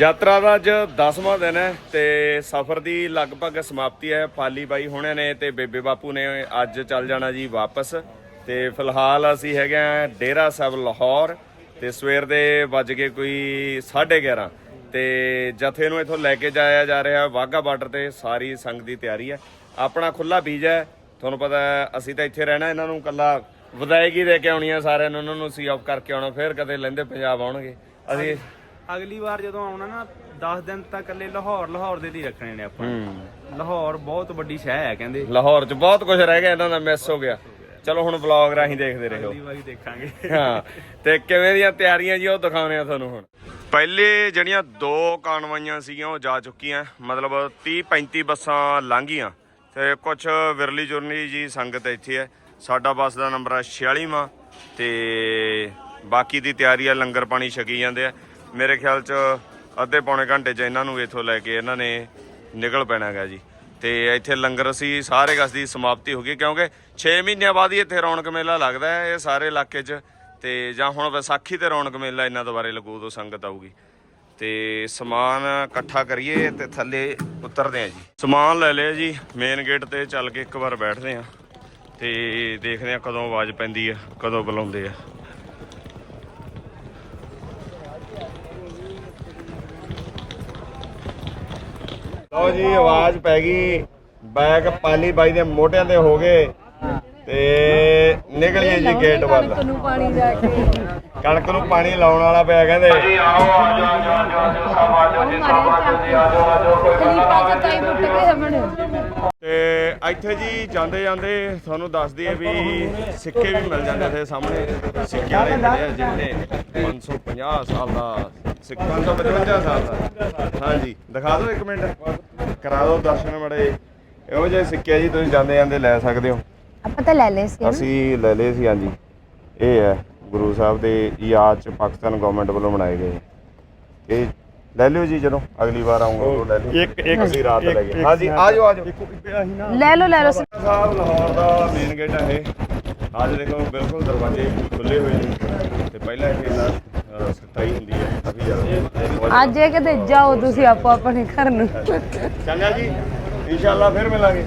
ਯਾਤਰਾ ਦਾ ਅੱਜ 10ਵਾਂ ਦਿਨ ਹੈ ਤੇ ਸਫ਼ਰ ਦੀ ਲਗਭਗ ਸਮਾਪਤੀ ਹੈ। ਪਾਲੀ ਬਾਈ ਹੁਣੇ ਨੇ ਤੇ ਬੇਬੇ ਬਾਪੂ ਨੇ ਅੱਜ ਚੱਲ ਜਾਣਾ ਜੀ ਵਾਪਸ। ਤੇ ਫਿਲਹਾਲ ਅਸੀਂ ਹੈਗੇ ਆ ਡੇਰਾ ਸਾਹਿਬ ਲਾਹੌਰ ਤੇ ਸਵੇਰ ਦੇ ਵੱਜ ਕੇ ਕੋਈ 11:30 ਤੇ ਜਥੇ ਨੂੰ ਇਥੋਂ ਲੈ ਕੇ ਜਾਇਆ ਜਾ ਰਿਹਾ ਵਾਗਾ ਬਾਰਡਰ ਤੇ। ਸਾਰੀ ਸੰਗ ਦੀ ਤਿਆਰੀ ਹੈ। ਆਪਣਾ ਖੁੱਲਾ ਬੀਜ ਹੈ। ਤੁਹਾਨੂੰ ਪਤਾ ਅਸੀਂ ਤਾਂ ਇੱਥੇ ਰਹਿਣਾ, ਇਹਨਾਂ ਨੂੰ ਕੱਲਾ ਵਿਦਾਇਗੀ ਦੇ ਕੇ ਆਉਣੀ ਆ ਸਾਰਿਆਂ ਨੂੰ, ਉਹਨਾਂ ਨੂੰ ਸੀ ਆਫ ਕਰਕੇ ਆਉਣਾ, ਫਿਰ ਕਦੇ ਲੈਂਦੇ ਪੰਜਾਬ ਆਉਣਗੇ। ਅਸੀਂ ਅਗਲੀ ਵਾਰ ਜਦੋਂ ਆਉਣਾ ਨਾ 10 ਦਿਨ ਤਾਂ ਇਕੱਲੇ ਲਾਹੌਰ ਲਾਹੌਰ ਦੇ ਲਈ ਰੱਖਣੇ ਨੇ ਆਪਾਂ। ਲਾਹੌਰ ਬਹੁਤ ਵੱਡੀ ਸ਼ਹਿਰ ਹੈ ਕਹਿੰਦੇ। ਲਾਹੌਰ 'ਚ ਬਹੁਤ ਕੁਝ ਰਹਿ ਗਿਆ ਇਹਨਾਂ ਦਾ ਮਿਸ ਹੋ ਗਿਆ। ਚਲੋ ਹੁਣ ਵਲੌਗ ਰਾਹੀਂ ਦੇਖਦੇ ਰਹੋ। ਅਗਲੀ ਵਾਰੀ ਦੇਖਾਂਗੇ। ਹਾਂ ਤੇ ਕਿਵੇਂ ਦੀਆਂ ਤਿਆਰੀਆਂ ਜੀ ਉਹ ਦਿਖਾਉਣੇ ਆ ਤੁਹਾਨੂੰ ਹੁਣ। ਪਹਿਲੇ ਜਿਹੜੀਆਂ ਦੋ ਕਾਨਵਾਈਆਂ ਸੀਗੀਆਂ ਉਹ ਜਾ ਚੁੱਕੀਆਂ। ਮਤਲਬ 30 35 ਬੱਸਾਂ ਲੰਘ ਗਈਆਂ ਤੇ ਕੁਝ ਵਿਰਲੀ ਜੁਰਨੀ ਜੀ ਸੰਗਤ ਇੱਥੇ ਹੈ। ਸਾਡਾ ਬੱਸ ਦਾ ਨੰਬਰ ਹੈ 46ਵਾਂ ਤੇ ਬਾਕੀ ਦੀ ਤਿਆਰੀ ਆ ਲੰਗਰ ਪਾਣੀ ਛਕੀ ਜਾਂਦੇ ਆ। ਮੇਰੇ ਖਿਆਲ 'ਚ ਅੱਧੇ ਪੌਣੇ ਘੰਟੇ 'ਚ ਇਹਨਾਂ ਨੂੰ ਇੱਥੋਂ ਲੈ ਕੇ ਇਹਨਾਂ ਨੇ ਨਿਕਲ ਪੈਣਾ ਹੈਗਾ ਜੀ। ਤੇ ਇੱਥੇ ਲੰਗਰ ਅਸੀਂ ਸਾਰੇ ਗਸ ਦੀ ਸਮਾਪਤੀ ਹੋ ਗਈ, ਕਿਉਂਕਿ 6 ਮਹੀਨਿਆਂ ਬਾਅਦ ਹੀ ਇੱਥੇ ਰੌਣਕ ਮੇਲਾ ਲੱਗਦਾ ਹੈ ਇਹ ਸਾਰੇ ਇਲਾਕੇ 'ਚ। ਤੇ ਜਾਂ ਹੁਣ ਵਿਸਾਖੀ ਤੇ ਰੌਣਕ ਮੇਲਾ ਇਹਨਾਂ ਦੁਬਾਰੇ ਲੱਗੂ ਉਦੋਂ ਸੰਗਤ ਆਊਗੀ। ਤੇ ਸਮਾਨ ਇਕੱਠਾ ਕਰੀਏ ਤੇ ਥੱਲੇ ਉਤਰਦੇ ਆ ਜੀ। ਸਮਾਨ ਲੈ ਲਿਆ ਜੀ ਮੇਨ ਗੇਟ ਤੇ ਚੱਲ ਕੇ ਇੱਕ ਵਾਰ ਬੈਠਦੇ ਆ ਤੇ ਦੇਖਦੇ ਆ ਕਦੋਂ ਆਵਾਜ਼ ਪੈਂਦੀ ਆ ਕਦੋਂ ਬੁਲਾਉਂਦੇ ਆ। ਲਓ ਜੀ ਆਵਾਜ਼ ਪੈ ਗਈ। ਬੈਗ ਪਾਲੀ ਬਾਈ ਦੇ ਮੋਢਿਆਂ ਤੇ ਹੋ ਗਏ ਤੇ ਨਿਕਲੀਏ ਜੀ ਗੇਟ ਵੱਲ। ਕਣਕ ਨੂੰ ਪਾਣੀ ਜਾ ਕੇ। ਕਣਕ ਨੂੰ ਪਾਣੀ ਲਾਉਣ ਵਾਲਾ ਪਿਆ ਕਹਿੰਦੇ। ਕਲੀਪਾ ਚ ਤਾਈ ਮੁੱਟ ਕੇ ਹਮਣ ਤੇ ਇੱਥੇ ਜੀ ਜਾਂਦੇ ਜਾਂਦੇ ਤੁਹਾਨੂੰ ਦੱਸ ਦਈਏ ਵੀ ਸਿੱਕੇ ਵੀ ਮਿਲ ਜਾਂਦੇ ਇੱਥੇ ਸਾਹਮਣੇ। ਸਿੱਕੇ ਵਾਲੇ ਮਿਲੇ ਆ ਜਿਹਨੇ 550 ਸਾਲ ਦਾ 555 ਸਾਲ ਦਾ। ਹਾਂਜੀ ਦਿਖਾ ਦਿਓ ਇੱਕ ਮਿੰਟ। ਕਰਾ ਦਿਓ ਦਰਸ਼ਨ ਮੜੇ ਇਹੋ ਜਿਹੇ ਸਿੱਕੇ ਜੀ ਤੁਸੀਂ ਜਾਂਦੇ ਜਾਂਦੇ ਲੈ ਸਕਦੇ ਹੋ। ਆਪਾਂ ਤਾਂ ਲੈ ਲਏ ਸੀ। ਅਸੀਂ ਲੈ ਲਏ ਸੀ ਹਾਂਜੀ। ਇਹ ਹੈ ਗੁਰੂ ਸਾਹਿਬ ਦੇ ਯਾਦ ਚ ਪਾਕਿਸਤਾਨ ਗਵਰਨਮੈਂਟ ਵੱਲੋਂ ਬਣਾਏ ਗਏ। ਇਹ ਲੈ ਲਿਓ ਜੀ ਜਦੋਂ ਅਗਲੀ ਵਾਰ ਆਉਂਗਾ ਉਦੋਂ ਲੈ ਲਿਓ। ਇੱਕ ਇੱਕ ਅਸੀਂ ਰਾਤ ਲੈ ਗਏ। ਹਾਂਜੀ ਆ ਜਾਓ ਆ ਜਾਓ ਲੈ ਲਓ ਲੈ ਲਓ। ਸਾਹਿਬ ਲਾਹੌਰ ਦਾ ਮੇਨ ਗੇਟ ਹੈ ਇਹ। ਅੱਜ ਦੇਖੋ ਬਿਲਕੁਲ ਦਰਵਾਜ਼ੇ ਖੁੱਲੇ ਹੋਏ ਨੇ। ਤੇ ਪਹਿਲਾਂ ਇਹ ਨਾ ਸਤਾਈ ਹੁੰਦੀ ਹੈ ਕਾਫੀ ਜ਼ਿਆਦਾ ਅੱਜ ਇਹ ਕਿਤੇ ਜਾਓ ਤੁਸੀਂ ਆਪੋ ਆਪਣੇ ਘਰ ਨੂੰ। ਚੰਗਾ ਜੀ ਇਨਸ਼ਾਅੱਲਾ ਫਿਰ ਮਿਲਾਂਗੇ।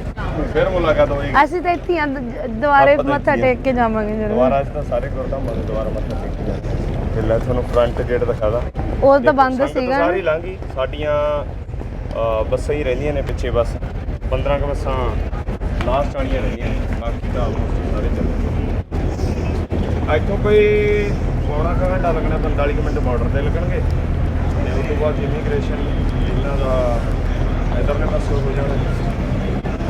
ਫਿਰ ਮੁਲਾਕਾਤ ਹੋਏਗੀ। ਅਸੀਂ ਤਾਂ ਇੱਥੇ ਆਂ, ਦੁਬਾਰੇ ਮੱਥਾ ਆ। ਟੇਕ ਕੇ ਜਾਵਾਂਗੇ ਜਰੂਰ। ਦੁਬਾਰਾ ਅੱਜ ਤਾਂ ਸਾਰੇ ਗੁਰਧਾਮਾਂ ਦੇ ਦੁਬਾਰਾ ਮੱਥਾ ਟੇਕ ਜਾਂਦੇ ਤੇ ਲੈ ਤੁਹਾਨੂੰ ਫਰੰਟ ਗੇਟ ਦਿਖਾਦਾ ਉਹ ਤਾਂ ਬੰਦ ਸੀਗਾ। ਸਾਰੀ ਲੰਘੀ ਸਾਡੀਆਂ ਬੱਸਾਂ ਹੀ ਰਹਿੰਦੀਆਂ ਨੇ ਪਿੱਛੇ ਬਸ। 15 ਕੁ ਬੱਸਾਂ ਲਾਸਟ ਵਾਲੀਆਂ ਰਹਿੰਦੀਆਂ ਨੇ। ਬਾਕੀ ਤਾਂ almost ਸਾਰੇ ਚੱਲੇ ਇੱਥੋਂ ਕੋਈ ਪੌਣਾ ਕੁ ਘੰਟਾ ਲੱਗਣਾ 45 ਕੁ ਮਿੰਟ ਬਾਰਡਰ ਤੇ ਲੱਗਣਗੇ। ਤੇ ਉਸ ਤੋਂ ਬਾਅਦ ਇਮੀਗ੍ਰੇਸ਼ਨ ਇਹਨਾਂ ਦਾ ਇਧਰਲੇ ਪਾਸੇ ਹੋ ਜਾਣਾ।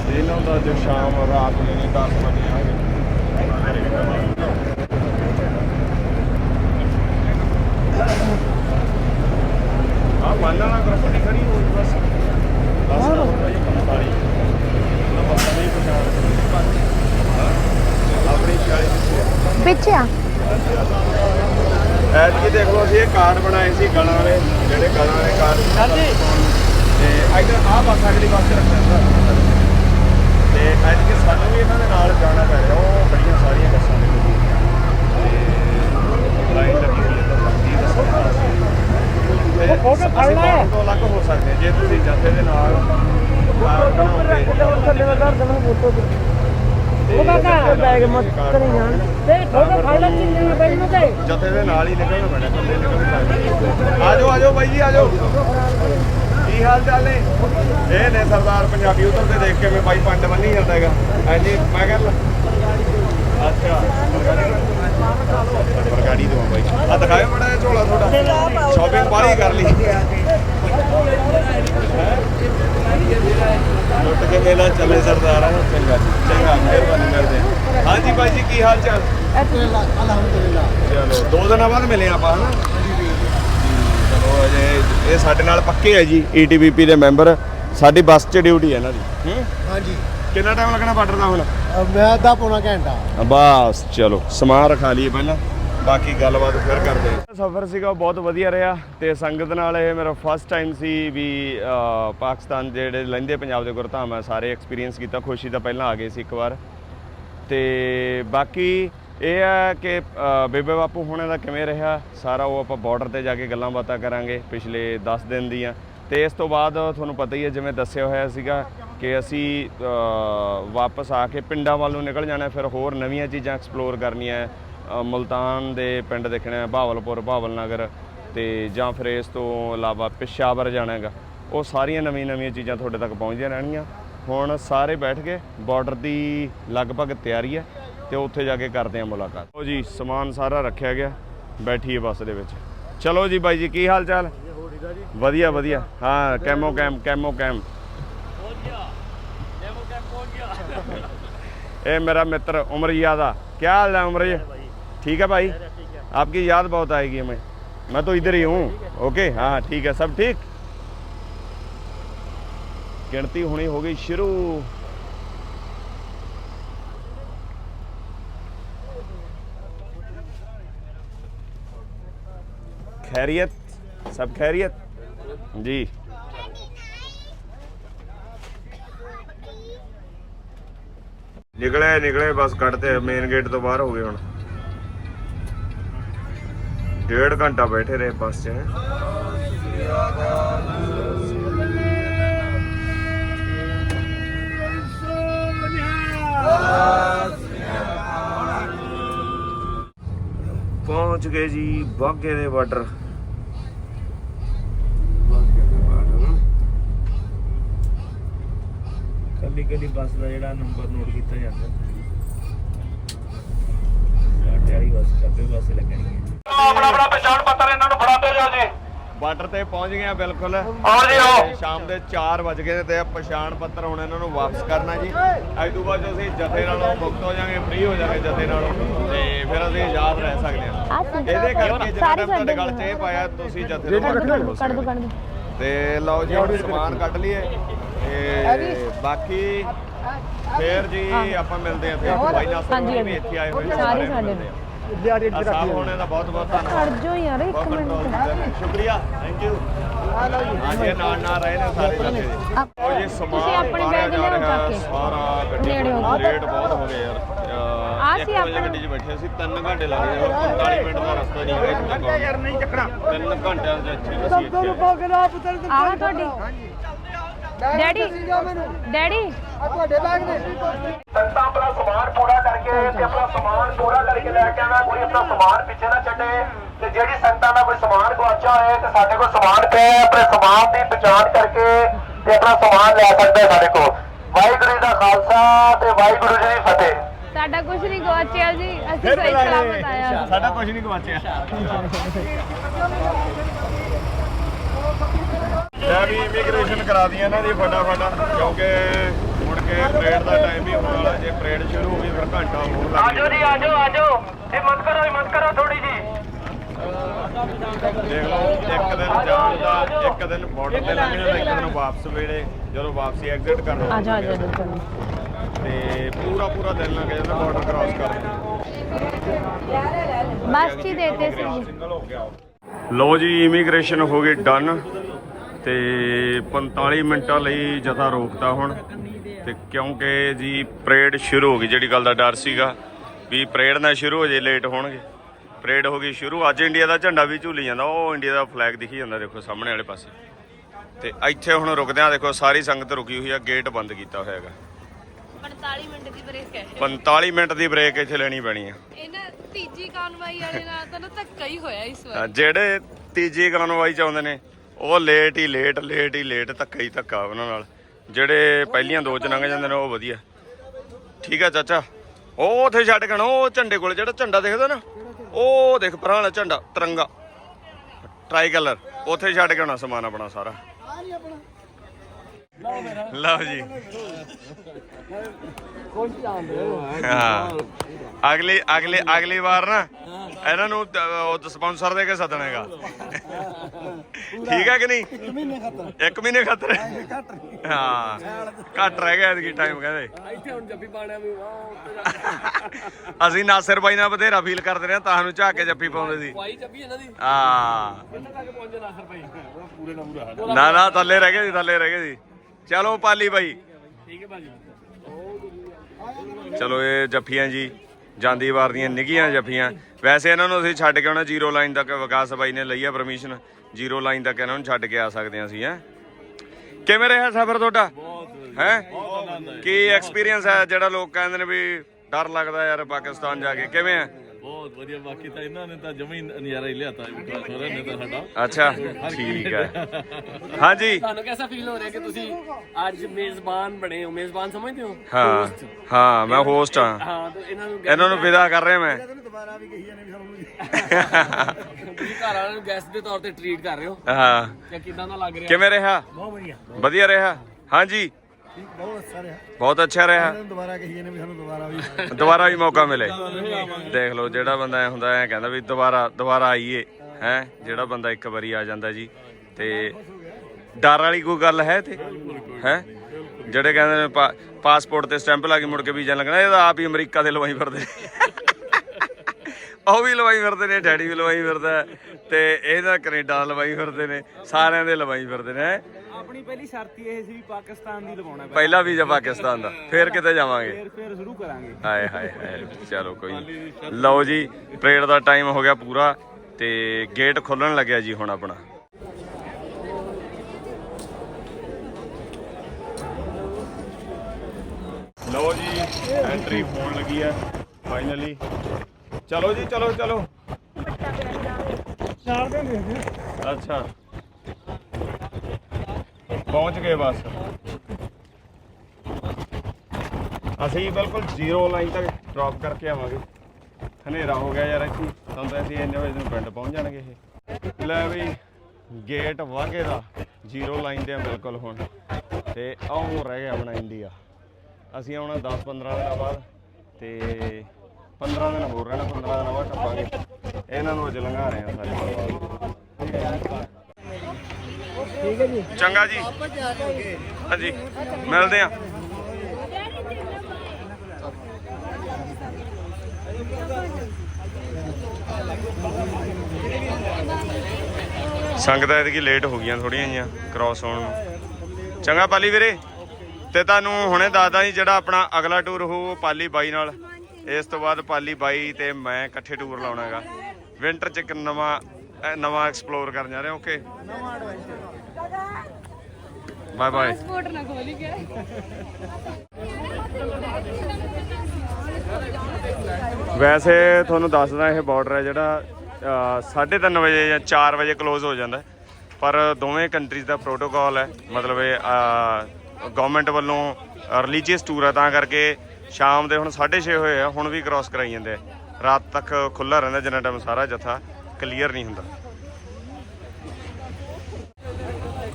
ਤੇ ਇਹਨਾਂ ਦਾ ਜੋ ਸ਼ਾਮ, ਰਾਤ ਨੂੰ 10 ਵਜੇ ਆਗੇ ਆ ਮੰਨਣਾ ਨਾ ਪ੍ਰੋਪਰਟੀ ਖੜੀ ਹੋਈ ਬਸ। ਬਸ ਭਾਈ ਸਾਰੀ ਨਾ ਬਸ ਨਹੀਂ ਪਛਾਣ। ਆਪਣੀ 40 ਪਿੱਛੇ ਆ। ਐਤ ਕੀ ਦੇਖ ਅਸੀਂ ਇਹ ਕਾਰਡ ਬਣਾਏ ਸੀ ਗਲਾਂ ਵਾਲੇ ਜਿਹੜੇ ਗਲਾਂ ਵਾਲੇ ਕਾਰਡ ਤੇ ਇਧਰ ਆ ਬੱਸ ਅਗਲੀ 'ਚ ਰੱਖਿਆ ਸੀ। ਤੇ ਐਤ ਕੀ ਸਾਨੂੰ ਵੀ ਇਹਨਾਂ ਦੇ ਨਾਲ ਜਾਣਾ ਪੈ ਰਿਹਾ। ਉਹ ਬੜੀਆਂ ਸਾਰੀਆਂ ਬੱਸਾਂ ਨੇ। ਤੇ ਲਾਈਨ ਲੱਗੀ ਹੋਈ ਹੈ ਤਾਂ ਨਾਲ ਅਸੀਂ ਉਹ ਕੇ ਫੜ ਲੈ ਤੋਂ ਅਲੱਗ ਹੋ ਸਕਦੇ। ਜੇ ਤੁਸੀਂ ਜਥੇ ਦੇ ਨਾਲ ਉਹ ਕਾਕਾ। ਬੈਗ ਮਤ ਕਰੀ ਜਾਣ ਤੇ ਠੋਕਾ ਫੜ ਲੈ ਚਿੰਨੇ ਬੈਗ ਨੂੰ ਤੇ। ਜਥੇ ਦੇ ਨਾਲ ਹੀ ਨਿਕਲਣਾ ਪੈਣਾ ਕੱਲੇ ਨਿਕਲ ਨਹੀਂ ਸਕਦੇ ਆਜੋ ਆਜੋ ਬਾਈ ਜੀ ਆਜੋ। ਕੀ ਹਾਲ ਚਾਲ ਨੇ? ਇਹ ਨੇ ਸਰਦਾਰ ਪੰਜਾਬੀ ਉਧਰ ਤੇ ਦੇਖ ਕੇ ਮੈਂ ਬਾਈ ਪੰਡ ਬੰਨੀ ਜਾਂਦਾ ਹੈਗਾ। ਹਾਂਜੀ ਮੈਂ ਕਹਿੰਦਾ ਅੱਛਾ। ਬਰਗਾੜੀ ਤੋਂ ਬਾਈ। ਆ ਦਿਖਾਓ ਮੜਾ ਝੋਲਾ ਤੁਹਾਡਾ ਸ਼ਾਪਿੰਗ ਬਾਹਲੀ ਕਰ ਲਈ। ਲੁੱਟ ਕੇ ਮੇਲਾ ਚੱਲੇ ਸਰਦਾਰ। ਚੰਗਾ ਜੀ ਚੰਗਾ ਮਿਹਰਬਾਨੀ ਕਰਦੇ ਹਾਂ। ਹਾਂਜੀ ਬਾਈ ਜੀ ਕੀ ਹਾਲ ਚਾਲ? ਚਲੋ ਦੋ ਦਿਨਾਂ ਬਾਅਦ ਮਿਲੇ ਆਪਾਂ ਹਨਾ? ਚਲੋ ਅਜੇ ਇਹ ਸਾਡੇ ਨਾਲ ਪੱਕੇ ਹੈ ਜੀ ਈਟੀਬੀਪੀ ਦੇ ਮੈਂਬਰ। ਸਾਡੀ ਬੱਸ 'ਚ ਡਿਊਟੀ ਹੈ ਇਹਨਾਂ ਦੀ। ਹੂੰ? ਹਾਂਜੀ। ਕਿੰਨਾ ਟਾਈਮ ਲੱਗਣਾ ਬਾਰਡਰ ਦਾ ਹੁਣ? ਮੈਂ ਅੱਧਾ ਪੌਣਾ ਘੰਟਾ। ਬਸ ਚਲੋ ਸਮਾਨ ਰਖਾ ਲਈਏ ਪਹਿਲਾਂ। ਬਾਕੀ ਗੱਲਬਾਤ ਫਿਰ ਕਰਦੇ ਹਾਂ ਸਫ਼ਰ ਸੀਗਾ ਬਹੁਤ ਵਧੀਆ ਰਿਹਾ ਤੇ ਸੰਗਤ ਨਾਲ ਇਹ ਮੇਰਾ ਫਸਟ ਟਾਈਮ ਸੀ ਵੀ ਪਾਕਿਸਤਾਨ ਜਿਹੜੇ ਲਹਿੰਦੇ ਪੰਜਾਬ ਦੇ ਗੁਰਧਾਮ ਆ ਸਾਰੇ ਐਕਸਪੀਰੀਅੰਸ ਕੀਤਾ ਖੁਸ਼ੀ ਤਾਂ ਪਹਿਲਾਂ ਆ ਗਏ ਸੀ ਇੱਕ ਵਾਰ। ਤੇ ਬਾਕੀ ਇਹ ਹੈ ਕਿ ਬੇਬੇ ਬਾਪੂ ਹੋਣੇ ਦਾ ਕਿਵੇਂ ਰਿਹਾ? ਸਾਰਾ ਉਹ ਆਪਾਂ ਬਾਰਡਰ ਤੇ ਜਾ ਕੇ ਗੱਲਾਂ ਬਾਤਾਂ ਕਰਾਂਗੇ ਪਿਛਲੇ 10 ਦਿਨ ਦੀਆਂ। ਤੇ ਇਸ ਤੋਂ ਬਾਅਦ ਤੁਹਾਨੂੰ ਪਤਾ ਹੀ ਹੈ, ਜਿਵੇਂ ਦੱਸਿਆ ਹੋਇਆ ਸੀਗਾ ਕਿ ਅਸੀਂ ਵਾਪਸ ਆ ਕੇ ਪਿੰਡਾਂ ਵੱਲ ਨੂੰ ਨਿਕਲ ਜਾਣਾ, ਫਿਰ ਹੋਰ ਨਵੀਆਂ ਚੀਜ਼ਾਂ ਐਕਸਪਲੋਰ ਕਰਨੀਆਂ ਹੈ। ਮੁਲਤਾਨ ਦੇ ਪਿੰਡ ਦੇਖਣੇ ਆ ਬਹਾਵਲਪੁਰ ਬਹਾਵਲ ਨਗਰ ਤੇ ਜਾਂ ਫਿਰ ਇਸ ਤੋਂ ਇਲਾਵਾ ਪਿਸ਼ਾਵਰ ਜਾਣਾ ਹੈਗਾ। ਉਹ ਸਾਰੀਆਂ ਨਵੀਆਂ ਨਵੀਆਂ ਚੀਜ਼ਾਂ ਤੁਹਾਡੇ ਤੱਕ ਪਹੁੰਚਦੀਆਂ ਰਹਿਣਗੀਆਂ। ਹੁਣ ਸਾਰੇ ਬੈਠ ਗਏ ਬਾਰਡਰ ਦੀ ਲਗਭਗ ਤਿਆਰੀ ਹੈ ਤੇ ਉੱਥੇ ਜਾ ਕੇ ਕਰਦੇ ਆ ਮੁਲਾਕਾਤ ਉਹ ਜੀ ਸਮਾਨ ਸਾਰਾ ਰੱਖਿਆ ਗਿਆ ਬੈਠੀਏ ਬੱਸ ਦੇ ਵਿੱਚ ਚਲੋ ਜੀ ਬਾਈ ਜੀ ਕੀ ਹਾਲ ਚਾਲ ਵਧੀਆ ਵਧੀਆ ਹਾਂ ਕੈਮੋ ਕੈਮ ਕੈਮੋ ਕੈਮ ਇਹ ਮੇਰਾ मित्र उमर यादा क्या हाल है उमर जी ठीक है भाई आपकी याद बहुत आएगी हमें मैं तो इधर ही हूँ ओके हाँ ठीक है सब ठीक ਗਿਣਤੀ ਹੋਣੀ ਹੋ ਗਈ ਸ਼ੁਰੂ। ਖੈਰੀਅਤ, ਸਭ ਖੈਰੀਅਤ? ਜੀ। ਨਿਕਲੇ ਨਿਕਲੇ, ਬਸ ਕੱਢਤੇ ਮੇਨ ਗੇਟ ਤੋਂ ਬਾਹਰ ਹੋ ਗਏ ਹੁਣ। ਡੇਢ ਘੰਟਾ ਬੈਠੇ ਰਹੇ ਬੱਸ 'ਚ। ਪਹੁੰਚ ਗਏ ਜੀ ਬਾਗੇ ਦੇ ਬਾਰਡਰ। ਕੱਲੀ ਕੱਲੀ ਬੱਸ ਦਾ ਜਿਹੜਾ ਨੰਬਰ ਨੋਟ ਕੀਤਾ ਜਾਂਦਾ। ਸਾਡੀ ਬੱਸ ਕੱਪੇ ਬੱਸ ਲੱਗਣੀ ਹੈ। ਬਾਰਡਰ ਤੇ ਪਹੁੰਚ ਗਏ ਆ ਬਿਲਕੁਲ। ਆਓ ਜੀ, ਆਓ। ਤੇ ਸ਼ਾਮ ਦੇ 4 ਵਜ ਗਏ ਨੇ ਤੇ ਪਛਾਣ ਪੱਤਰ ਹੁਣ ਇਹਨਾਂ ਨੂੰ ਵਾਪਸ ਕਰਨਾ ਜੀ। ਅੱਜ ਤੋਂ ਬਾਅਦ ਅਸੀਂ ਜਥੇ ਨਾਲੋਂ ਮੁਕਤ ਹੋ ਜਾਾਂਗੇ ਫ੍ਰੀ ਹੋ ਜਾਾਂਗੇ ਜਥੇ ਨਾਲੋਂ। ਤੇ ਫਿਰ ਅਸੀਂ ਆਜ਼ਾਦ ਰਹਿ ਸਕਦੇ ਹਾਂ। ਇਹਦੇ ਕਰਕੇ ਜਿਵੇਂ ਤੁਹਾਡੇ ਗੱਲ 'ਚ ਇਹ ਪਾਇਆ ਤੁਸੀਂ ਜਥੇ ਤੋਂ ਹੋ ਕੱਢ ਦੋ ਕੱਢ ਦੋ ਤੇ ਲਓ ਜੀ ਹੁਣ ਸਮਾਨ ਕੱਢ ਲਈਏ। ਤੇ ਬਾਕੀ ਫੇਰ ਜੀ ਆਪਾਂ ਮਿਲਦੇ ਹਾਂ ਫਿਰ ਬਾਈ ਵੀ ਇੱਥੇ ਆਏ ਹੋਏ ਨੇ। ਸਾਰੇ ਸਾਰੇ ਸਾਡੇ ਮਿਲਦੇ ਆ ਆਹ ਸਾਹਿਬ ਹੋਣੇ ਦਾ ਬਹੁਤ ਬਹੁਤ ਧੰਨਵਾਦ। ਕੱਢ ਜੋ ਯਾਰ ਇੱਕ ਮਿੰਟ। ਸ਼ੁਕਰੀਆ। ਥੈਂਕ ਯੂ ਹਾਂਜੀ ਇਹ ਨਾਲ ਨਾਲ ਰਹੇ ਨੇ ਸਾਰੇ ਜੱਥੇ ਆਪ- ਉਹ ਜੀ ਤੁਸੀਂ ਸਮਾਨ ਆਪਣੇ ਬਾਹਰ ਬੈਗ ਜਾ ਲਿਆਓ ਰਿਹਾ ਚੱਕ ਕੇ। ਸਾਰਾ ਗੱਡੀ ਨੇੜੇ ਹੋ ਗਏ। ਲੇਟ ਬਹੁਤ ਹੋ ਗਏ ਯਾਰ। ਇੱਕ ਸੀ ਆਪਣਾ- ਗੱਡੀ 'ਚ ਬੈਠੇ ਸੀ 3 ਘੰਟੇ ਲੱਗ ਗਏ 45 ਮਿੰਟ ਦਾ ਰਸਤਾ ਨਹੀਂ ਹੈ ਇੱਥੇ ਤੱਕ ਯਾਰ ਨਹੀਂ ਚੱਕਣਾ। 3 ਘੰਟਿਆਂ ਦੇ ਇੱਥੇ ਅਸੀਂ ਇੱਥੇ ਆਏ। ਆਹ ਤੁਹਾਡੀ। ਡੈਡੀ? ਡੈਡੀ? ਸੰਤਾਂ ਆਪਣਾ ਸਮਾਨ ਪੂਰਾ ਕਰਕੇ ਤੇ ਆਪਣਾ ਸਮਾਨ ਪੂਰਾ ਕਰਕੇ ਲੈ ਕੇ ਆਣਾ ਕੋਈ ਆਪਣਾ ਸਮਾਨ ਪਿੱਛੇ ਨਾ ਛੱਡੇ ਤੇ ਜਿਹੜੀ ਸੰਤਾਂ ਦਾ ਕੋਈ ਸਮਾਨ ਗਵਾਚਾ ਹੋਏ ਤੇ ਸਾਡੇ ਕੋਲ ਸਮਾਨ ਪਿਆ ਹੈ, ਆਪਣੇ ਸਮਾਨ ਦੀ ਪਛਾਣ ਕਰਕੇ ਤੇ ਆਪਣਾ ਸਮਾਨ ਲੈ ਸਕਦੇ ਆ ਸਾਡੇ ਕੋਲ। ਵਾਹਿਗੁਰੂ ਜੀ ਦਾ ਖਾਲਸਾ ਤੇ ਵਾਹਿਗੁਰੂ ਜੀ ਦੀ ਫਤਿਹ। ਸਾਡਾ ਕੁਝ ਨਹੀਂ ਗਵਾਚਿਆ ਜੀ ਅਸੀਂ ਸਹੀ। ਸਲਾਮਤ ਆਇਆ। ਸਾਡਾ ਕੁਝ ਨਹੀਂ ਗਵਾਚਿਆ ਲੈ ਵੀ ਇਮੀਗ੍ਰੇਸ਼ਨ ਕਰਾ ਦੀ ਇਹਨਾਂ ਦੀ ਫਟਾਫਟ ਕਿਉਂਕਿ ਮੁੜ ਕੇ ਪਰੇਡ ਦਾ ਟਾਈਮ ਵੀ ਹੋਣ ਵਾਲਾ ਜੇ ਪਰੇਡ ਸ਼ੁਰੂ ਹੋ ਗਈ ਫਿਰ ਘੰਟਾ ਹੋਰ ਲੱਗ ਆਜੋ ਜੀ ਆਜੋ ਆਜੋ। ਹਿੰਮਤ ਕਰੋ ਹਿੰਮਤ ਕਰੋ ਥੋੜੀ ਜੀ ਦੇਖ ਲਓ ਇੱਕ ਦਿਨ ਜਾਣ ਦਾ ਇੱਕ ਦਿਨ ਬਾਰਡਰ ਤੇ ਲੰਘ ਜਾਂਦਾ ਇੱਕ ਦਿਨ ਵਾਪਸ ਵੇਲੇ ਜਦੋਂ ਵਾਪਸੀ ਐਗਜ਼ਿਟ ਕਰਨਾ ਆ ਜਾ ਆ ਜਾ। ਚਲੋ ਤੇ ਪੂਰਾ ਪੂਰਾ ਦਿਨ ਲੰਘ ਜਾਂਦਾ ਬਾਰਡਰ ਕ੍ਰਾਸ ਕਰਨ ਬਸ ਜੀ ਦੇਤੇ ਸੀ। ਲੋ ਜੀ ਇਮੀਗ੍ਰੇਸ਼ਨ ਹੋ ਗਈ ਡਨ ਤੇ 45 ਮਿੰਟਾਂ ਲਈ ਜਥਾ ਰੋਕਤਾ ਹੁਣ। ਤੇ ਕਿਉਂਕਿ ਜੀ ਪਰੇਡ ਸ਼ੁਰੂ ਹੋ ਗਈ ਜਿਹੜੀ ਗੱਲ ਦਾ ਡਰ ਸੀਗਾ ਵੀ ਪਰੇਡ ਨਾ ਸ਼ੁਰੂ ਹੋ ਜੇ ਲੇਟ ਹੋਣਗੇ। ਪਰੇਡ ਹੋ ਗਈ ਸ਼ੁਰੂ ਅੱਜ ਇੰਡੀਆ ਦਾ ਝੰਡਾ ਵੀ ਝੂਲੀ ਜਾਂਦਾ ਉਹ ਇੰਡੀਆ ਦਾ ਫਲੈਗ ਦਿਖੀ ਜਾਂਦਾ ਦੇਖੋ ਸਾਹਮਣੇ ਵਾਲੇ ਪਾਸੇ। ਤੇ ਇੱਥੇ ਹੁਣ ਰੁਕਦੇ ਆ ਦੇਖੋ ਸਾਰੀ ਸੰਗਤ ਰੁਕੀ ਹੋਈ ਆ ਗੇਟ ਬੰਦ ਕੀਤਾ ਹੋਇਆ ਹੈਗਾ। 45 ਮਿੰਟ ਦੀ ਬ੍ਰੇਕ ਹੈ। 45 ਮਿੰਟ ਦੀ ਬ੍ਰੇਕ ਇੱਥੇ ਲੈਣੀ ਪੈਣੀ ਆ। ਇਹਨਾਂ ਤੀਜੀ ਕਾਨਵਾਈ ਵਾਲੇ ਨਾਲ ਤਾਂ ਧੱਕਾ ਹੀ ਹੋਇਆ ਇਸ ਵਾਰ। ਜਿਹੜੇ ਤੀਜੀ ਕਾਨਵਾਈ ਚ ਆਉਂਦੇ ਨੇ ਉਹ ਲੇਟ ਹੀ ਲੇਟ ਲੇਟ ਹੀ ਲੇਟ ਧੱਕਾ ਹੀ ਧੱਕਾ ਉਹਨਾਂ ਨਾਲ। ਜਿਹੜੇ ਪਹਿਲੀਆਂ ਦੋ ਚ ਲੰਘ ਜਾਂਦੇ ਨੇ ਉਹ ਵਧੀਆ। ਠੀਕ ਆ ਚਾਚਾ। ਉਹ ਉੱਥੇ ਛੱਡ ਕੇ ਨਾ, ਉਹ ਝੰਡੇ ਕੋਲ ਜਿਹੜਾ ਝੰਡਾ ਦਿਖਦਾ ਨਾ, ਉਹ ਦੇਖ ਪਰਾਂ ਵਾਲਾ ਝੰਡਾ, ਤਿਰੰਗਾ। ਟਰਾਈ ਕਲਰ ਉੱਥੇ ਛੱਡ ਕੇ ਆਉਣਾ ਸਮਾਨ ਆਪਣਾ ਸਾਰਾ। ਲਓ ਜੀ। ਹਾਂ। ਅਗਲੀ ਅਗਲੀ ਅਗਲੀ ਵਾਰ ਨਾ, ਇਹਨਾਂ ਨੂੰ ਸਪਾਂਸਰ ਦੇ ਕੇ ਸੱਦਣੇਗਾ ਠੀਕ ਹੈ ਕਿ ਨਹੀਂ? ਇੱਕ ਮਹੀਨੇ ਖਾਤਰ। ਇੱਕ ਮਹੀਨੇ ਖਾਤਰ? ਹਾਂ ਘੱਟ ਰਹਿ ਗਿਆ ਐਤਕੀ ਟਾਈਮ ਕਹਿੰਦੇ। ਇੱਥੇ ਹੁਣ ਜੱਫੀ ਪਾਣਾ ਵੀ ਅਸੀਂ ਨਾਸਿਰ ਬਾਈ ਨਾਲ ਬਥੇਰਾ ਫੀਲ ਕਰਦੇ ਰਹੇ ਹਾਂ, ਤਾਂ ਨੂੰ ਝਾਕ ਕੇ ਜੱਫੀ ਪਾਉਂਦੇ ਸੀ। ਪਾਈ ਜੱਫੀ ਇਹਨਾਂ ਦੀ? ਹਾਂ। ਨਾ ਨਾ ਥੱਲੇ ਰਹਿ ਗਏ ਸੀ ਥੱਲੇ ਰਹਿ ਗਏ ਸੀ। ਚਲੋ ਪਾਲੀ ਬਾਈ। ਚਲੋ ਇਹ ਜੱਫੀਆਂ ਜੀ। ਜਾਂਦੀ ਵਾਰ ਦੀਆਂ ਨਿੱਘੀਆਂ ਜੱਫੀਆਂ। ਵੈਸੇ ਇਹਨਾਂ ਨੂੰ ਅਸੀਂ ਛੱਡ ਕੇ ਆਉਣਾ, ਜ਼ੀਰੋ ਲਾਈਨ ਤੱਕ ਵਿਕਾਸ ਬਾਈ ਨੇ ਲਈ ਆ ਪਰਮਿਸ਼ਨ ਜ਼ੀਰੋ ਲਾਈਨ ਤੱਕ ਇਹਨਾਂ ਨੂੰ ਛੱਡ ਕੇ ਆ ਸਕਦੇ ਹਾਂ ਅਸੀਂ, ਹੈ। ਕਿਵੇਂ ਰਿਹਾ ਸਫ਼ਰ ਤੁਹਾਡਾ? ਹੈ? ਕੀ ਐਕਸਪੀਰੀਅੰਸ ਹੈ ਜਿਹੜਾ ਲੋਕ ਕਹਿੰਦੇ ਨੇ ਵੀ ਡਰ ਲੱਗਦਾ ਯਾਰ ਪਾਕਿਸਤਾਨ ਜਾ ਕੇ? ਕਿਵੇਂ ਹੈ? ਬਹੁਤ ਵਧੀਆ ਬਾਕੀ ਤਾਂ ਇਹਨਾਂ ਨੇ ਤਾਂ ਜਮੀ ਨਜ਼ਾਰਾ ਹੀ ਲਿਆਤਾ ਵਿਕਾਸ ਹੋਰਾਂ ਨੇ ਤਾਂ ਸਾਡਾ। ਅੱਛਾ ਠੀਕ ਹੈ ਹਾਂਜੀ। ਤੁਹਾਨੂੰ ਕਿਹਦਾ ਫੀਲ ਹੋ ਰਿਹਾ ਕਿ ਤੁਸੀਂ ਅੱਜ ਮੇਜ਼ਬਾਨ ਬਣੇ ਹੋ? ਮੇਜ਼ਬਾਨ ਸਮਝਦੇ ਹੋ? ਹਾਂ ਹਾਂ ਮੈਂ ਹੋਸਟ ਹਾਂ। ਹਾਂ ਤਾਂ ਇਹਨਾਂ ਨੂੰ ਇਹਨਾਂ ਨੂੰ ਵਿਦਾ ਕਰ ਰਿਹਾ ਮੈਂ। ਤੁਸੀਂ ਘਰ ਵਾਲਿਆਂ ਨੂੰ ਗੈਸਟ ਦੇ ਤੌਰ ਤੇ ਟ੍ਰੀਟ ਕਰ ਰਹੇ ਹੋ। ਹਾਂ। ਕਿ ਕਿਦਾਂ ਦਾ ਲੱਗ ਰਿਹਾ? ਕਿਵੇਂ ਰਿਹਾ? ਬਹੁਤ ਵਧੀਆ। ਵਧੀਆ ਰਿਹਾ? ਹਾਂਜੀ। ਬਹੁਤ ਅੱਛਾ ਰਿਹਾ। ਬਹੁਤ ਅੱਛਾ ਰਿਹਾ। ਦੁਬਾਰਾ ਕਹੀਏ ਨੇ ਵੀ ਸਾਨੂੰ ਦੁਬਾਰਾ ਵੀ ਦੁਬਾਰਾ ਵੀ ਮੌਕਾ ਮਿਲੇ। ਦੇਖ ਲਓ ਜਿਹੜਾ ਬੰਦਾ ਐ ਹੁੰਦਾ ਐ ਕਹਿੰਦਾ ਵੀ ਦੁਬਾਰਾ ਦੁਬਾਰਾ ਆਈਏ ਹੈ ਜਿਹੜਾ ਬੰਦਾ ਇੱਕ ਵਾਰੀ ਆ ਜਾਂਦਾ ਜੀ। ਤੇ ਡਰ ਵਾਲੀ ਕੋਈ ਗੱਲ ਹੈ ਤੇ ਹੈ? ਜਿਹੜੇ ਕਹਿੰਦੇ ਨੇ ਪਾਸਪੋਰਟ ਤੇ ਸਟੈਂਪ ਲਾ ਕੇ ਮੁੜ ਕੇ ਵੀਜ਼ਾ ਲੱਗਣਾ ਇਹ ਤਾਂ ਆਪ ਹੀ ਅਮਰੀਕਾ ਦੇ ਲਵਾਈ ਫਿਰਦੇ। ਉਹ ਵੀ ਲਵਾਈ ਫਿਰਦੇ ਨੇ ਡੈਡੀ ਵੀ ਲਵਾਈ ਫਿਰਦਾ। ਤੇ ਇਹਦਾ ਕੈਨੇਡਾ ਲਵਾਈ ਫਿਰਦੇ ਨੇ ਸਾਰਿਆਂ ਦੇ ਲਵਾਈ ਫਿਰਦੇ ਨੇ। ਆਪਣੀ ਪਹਿਲੀ ਸ਼ਰਤ ਹੀ ਇਹ ਸੀ ਵੀ ਪਾਕਿਸਤਾਨ ਦੀ ਲਵਾਉਣਾ ਪਹਿਲਾ ਵੀਜ਼ਾ ਪਾਕਿਸਤਾਨ ਦਾ ਫੇਰ ਕਿਤੇ ਜਾਵਾਂਗੇ? ਫਿਰ ਫਿਰ ਸ਼ੁਰੂ ਕਰਾਂਗੇ। ਹਾਏ ਹਾਏ ਹਾਏ ਚਲੋ ਕੋਈ ਨੀ। ਲਓ ਜੀ ਪਰੇਡ ਦਾ ਟਾਈਮ ਹੋ ਗਿਆ ਪੂਰਾ ਤੇ ਗੇਟ ਖੋਲਣ ਲੱਗਿਆ ਜੀ ਹੁਣ ਆਪਣਾ। ਲਓ ਜੀ ਐਂਟਰੀ ਹੋਣ ਲੱਗੀ ਹੈ ਫਾਈਨਲੀ ਚਲੋ ਜੀ ਚਲੋ ਚਲੋ। ਅੱਛਾ। ਪਹੁੰਚ ਗਏ ਬਸ। ਅਸੀਂ ਬਿਲਕੁਲ ਜ਼ੀਰੋ ਲਾਈਨ ਤੱਕ ਡ੍ਰੌਪ ਕਰਕੇ ਆਵਾਂਗੇ। ਹਨੇਰਾ ਹੋ ਗਿਆ ਯਾਰ ਇੱਥੇ। ਤਾਂ ਤਾਂ ਅਸੀਂ ਇੰਨੇ ਵਜੇ ਨੂੰ ਪਿੰਡ ਪਹੁੰਚ ਜਾਣਗੇ ਇਹ। ਲੈ ਵੀ ਗੇਟ ਵਾਗੇ ਦਾ ਜ਼ੀਰੋ ਲਾਈਨ ਤੇ ਬਿਲਕੁਲ ਹੁਣ। ਤੇ ਆਉਂ ਰਹਿ ਗਿਆ ਆਪਣਾ ਇੰਡੀਆ ਅਸੀਂ ਆਉਣਾ 10 15 ਦਿਨਾਂ ਬਾਅਦ ਤੇ 15 ਦਿਨ ਹੋਰ ਰਹਿਣਾ 15 ਦਿਨਾਂ ਬਾਅਦ ਟੱਪਾਂਗੇ। ਇਹਨਾਂ ਨੂੰ ਅੱਜ ਲੰਘਾ ਰਹੇ ਆ ਸਾਰੇ। ਠੀਕ ਹੈ ਜੀ। ਚੰਗਾ ਜੀ। ਹਾਂਜੀ, ਮਿਲਦੇ ਆ ਸੰਗਤਾਂ ਇਹਦੀ ਲੇਟ ਹੋ ਗਈਆਂ ਥੋੜੀਆਂ ਜੀਆਂ ਕ੍ਰਾਸ ਹੋਣ ਨੂੰ। ਚੰਗਾ ਪਾਲੀ ਵੀਰੇ। ਤੇ ਤੁਹਾਨੂੰ ਹੁਣੇ ਦੱਸਦਾ ਜੀ ਜਿਹੜਾ ਆਪਣਾ ਅਗਲਾ ਟੂਰ ਹੋਊ ਪਾਲੀ ਬਾਈ ਨਾਲ। ਇਸ ਤੋਂ ਬਾਅਦ ਪਾਲੀ ਬਾਈ ਤੇ ਮੈਂ ਇਕੱਠੇ ਟੂਰ ਲਾਉਣਾ ਹੈਗਾ। ਵਿੰਟਰ ਚ ਇੱਕ ਨਵਾਂ ਨਵਾਂ ਐਕਸਪਲੋਰ ਕਰਨ ਜਾ ਰਹੇ ਹਾਂ ਓਕੇ ਬਾਏ ਬਾਏ ਪਾਸਪੋਰਟ ਨਾ ਖੋਲੀ ਗਿਆ ਵੈਸੇ ਤੁਹਾਨੂੰ ਦੱਸਦਾ ਇਹ ਬਾਰਡਰ ਹੈ ਜਿਹੜਾ 3:30 ਵਜੇ ਜਾਂ 4 ਵਜੇ ਕਲੋਜ਼ ਹੋ ਜਾਂਦਾ। ਪਰ ਦੋਵੇਂ ਕੰਟਰੀਜ਼ ਦਾ ਪ੍ਰੋਟੋਕਾਲ ਹੈ ਮਤਲਬ ਇਹ ਗਵਰਨਮੈਂਟ ਵੱਲੋਂ ਰਿਲੀਜੀਅਸ ਟੂਰ ਹੈ ਤਾਂ ਕਰਕੇ ਸ਼ਾਮ ਦੇ ਹੁਣ 6:30 ਹੋਏ ਆ ਹੁਣ ਵੀ ਕ੍ਰਾਸ ਕਰਾਈ ਜਾਂਦੇ ਆ। ਰਾਤ ਤੱਕ ਖੁੱਲਾ ਰਹਿੰਦਾ ਜਿੰਨਾ ਟਾਈਮ ਸਾਰਾ ਜਥਾ। ਕਲੀਅਰ ਨਹੀਂ ਹੁੰਦਾ।